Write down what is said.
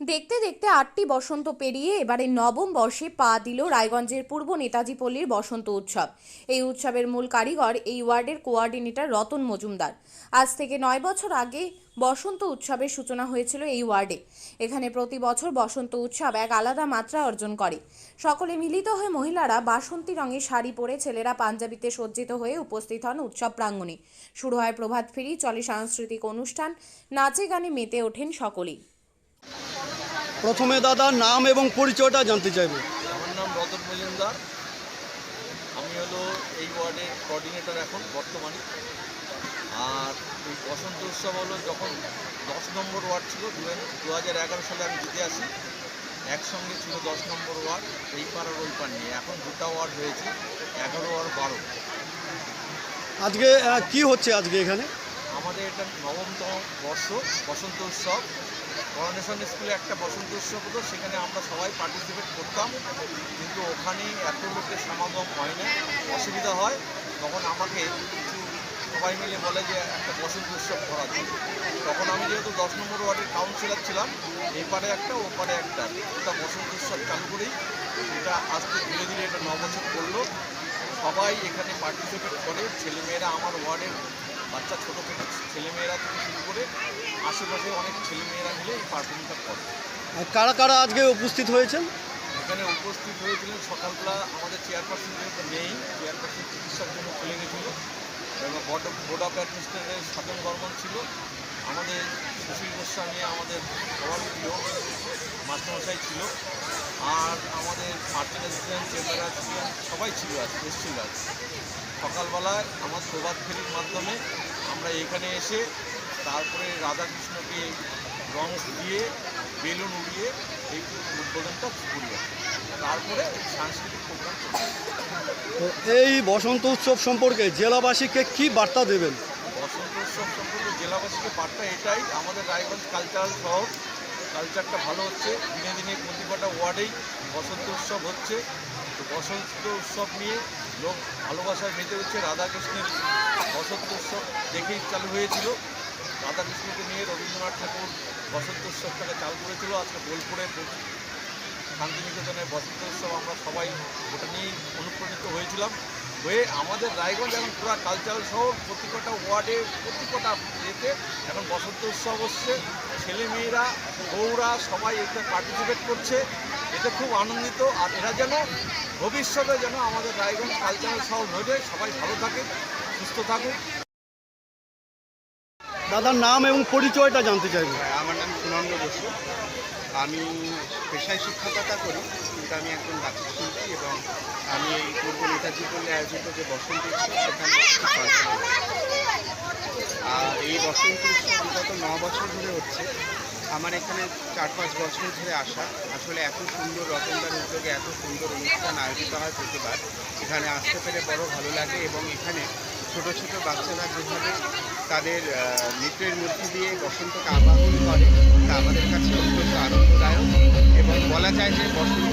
দেখতে দেখতে আটটি বসন্ত পেরিয়ে এবারে নবম বর্ষে পা দিল রায়গঞ্জের পূর্ব নেতাজি পল্লীর বসন্ত উৎসব। এই উৎসবের মূল কারিগর এই ওয়ার্ডের কোয়ার্ডিনেটর রতন মজুমদার। আজ থেকে নয় বছর আগে বসন্ত উৎসবের সূচনা হয়েছিল এই ওয়ার্ডে। এখানে প্রতি বছর বসন্ত উৎসব এক আলাদা মাত্রা অর্জন করে। সকলে মিলিত হয়ে মহিলারা বাসন্তী রঙের শাড়ি পরে ছেলেরা পাঞ্জাবিতে সজ্জিত হয়ে উপস্থিত হন উৎসব প্রাঙ্গণে। শুরু হয় প্রভাত ফেরি চলে সাংস্কৃতিক অনুষ্ঠান, নাচে গানে মেতে ওঠেন সকলেই। প্রথমে দাদা নাম এবং পরিচয়টা জানতে চাইব। আমার নাম রতন মজুমদার। আমি হলো এই ওয়ার্ডের কোঅর্ডিনেটর এখন বর্তমানে। আর এই বসন্ত উৎসব হলো যখন দশ নম্বর ওয়ার্ড ছিল দু হাজার এগারো সালে আমি জিতে আসি। একসঙ্গে ছিল দশ নম্বর ওয়ার্ড এই পার আর ওই পার নিয়ে। এখন দুটা ওয়ার্ড হয়েছে এগারো আর বারো। আজকে কি হচ্ছে আজকে এখানে? আমাদের এটা নবমতম বর্ষ বসন্ত উৎসব। করোনেশন স্কুলে একটা বসন্ত উৎসব হতো, সেখানে আমরা সবাই পার্টিসিপেট করতাম। কিন্তু ওখানে এত লোকের সমাগম হয় না, অসুবিধা হয়। তখন আমাকে সবাই মিলে বলে যে, একটা বসন্ত উৎসব করা যায়। তখন আমি যেহেতু দশ নম্বর ওয়ার্ডের কাউন্সিলর ছিলাম, এপারে একটা, ওপারে একটা। ওটা বসন্ত উৎসব চালু করেই এটা আজকে ধীরে ধীরে এটা ন বছর করল। সবাই এখানে পার্টিসিপেট করে, ছেলেমেয়েরা আমার ওয়ার্ডের বাচ্চা ছোটো ছোটো ছেলেমেয়েরা থেকে শুরু করে আশেপাশে অনেক ছেলেমেয়েরা মিলে এই পারফর্মটা করে কারা কারা আজকে উপস্থিত হয়েছেন? এখানে উপস্থিত হয়েছিলেন সকালবেলা আমাদের চেয়ারপারসন যেহেতু নেই চেয়ারপারসন চিকিৎসার জন্য চলে গেছিল। এবং বোর্ড অফ বোর্ড অফ অ্যাডমিনিস্ট্রেটের স্বাধীন বর্মন ছিল। আমাদের সুশীল গোস্বামী আমাদের সবার প্রিয় মাস্টারমশাই ছিল। আর আমাদের মার্চেন্ট অ্যাসিস্ট্যান্ট চেম্বার সবাই ছিল আজ এসেছিল আজ। সকালবেলায় আমার প্রভাত ফেরির মাধ্যমে আমরা এখানে এসে তারপরে রাধাকৃষ্ণকে রং দিয়ে বেলুন উড়িয়ে এই উদ্বোধনটা করি তারপরে সাংস্কৃতিক প্রোগ্রাম তো এই বসন্ত উৎসব সম্পর্কে জেলাবাসীকে কি বার্তা দেবেন? বসন্ত উৎসব সম্পর্কে জেলাবাসীকে বার্তা এটাই আমাদের রায়গঞ্জ কালচারাল শহর কালচারটা ভালো হচ্ছে। দিনে দিনে প্রতি কটা ওয়ার্ডেই বসন্ত উৎসব হচ্ছে। তো বসন্ত উৎসব নিয়ে লোক ভালোবাসায় মেতে হচ্ছে রাধাকৃষ্ণের বসন্ত উৎসব দেখেই চালু হয়েছিল। রাধাকৃষ্ণকে নিয়ে রবীন্দ্রনাথ ঠাকুর বসন্ত উৎসবটাকে চালু করেছিল। আজকে বোলপুরে শান্তিনিকেতনের বসন্ত উৎসব আমরা সবাই ওটা নিয়েই অনুপ্রাণিত হয়েছিলাম। হয়ে আমাদের রায়গঞ্জ এখন পুরো কালচারাল শহর প্রতি কটা ওয়ার্ডে প্রতি কটা ইয়েতে এখন বসন্ত উৎসব হচ্ছে। ছেলেমেয়েরা বউরা সবাই এতে পার্টিসিপেট করছে। এতে খুব আনন্দিত। আর এরা যেন ভবিষ্যতে যেন আমাদের রায়গঞ্জ কালচারাল শহর হয়ে সবাই ভালো থাকে সুস্থ থাকুক। দাদার নাম এবং পরিচয়টা জানতে চাইব। হ্যাঁ, আমার নাম সুনন্দ বসু। আমি পেশায় শিক্ষকতা করি। কিন্তু আমি একজন বাচ্চা শিল্পী এবং আমি এই পূর্ব নেতাজি পল্লী আয়োজিত যে বসন্ত উৎসব সেখানে আর এই বসন্ত উৎসব বিগত ন বছর ধরে হচ্ছে। আমার এখানে চার পাঁচ বছর ধরে আসা। আসলে এত সুন্দর রতনদার উদ্যোগে এত সুন্দর অনুষ্ঠান আয়োজিত হয় প্রতিবার। এখানে আসতে পেরে বড় ভালো লাগে এবং এখানে ছোট ছোট বাচ্চারা যেভাবে তাদের নৃত্যের মধ্যে দিয়ে বসন্তকে আবাহন করে তা আমাদের কাছে অত্যন্ত আনন্দদায়ক। এবং বলা যায় যে বসন্ত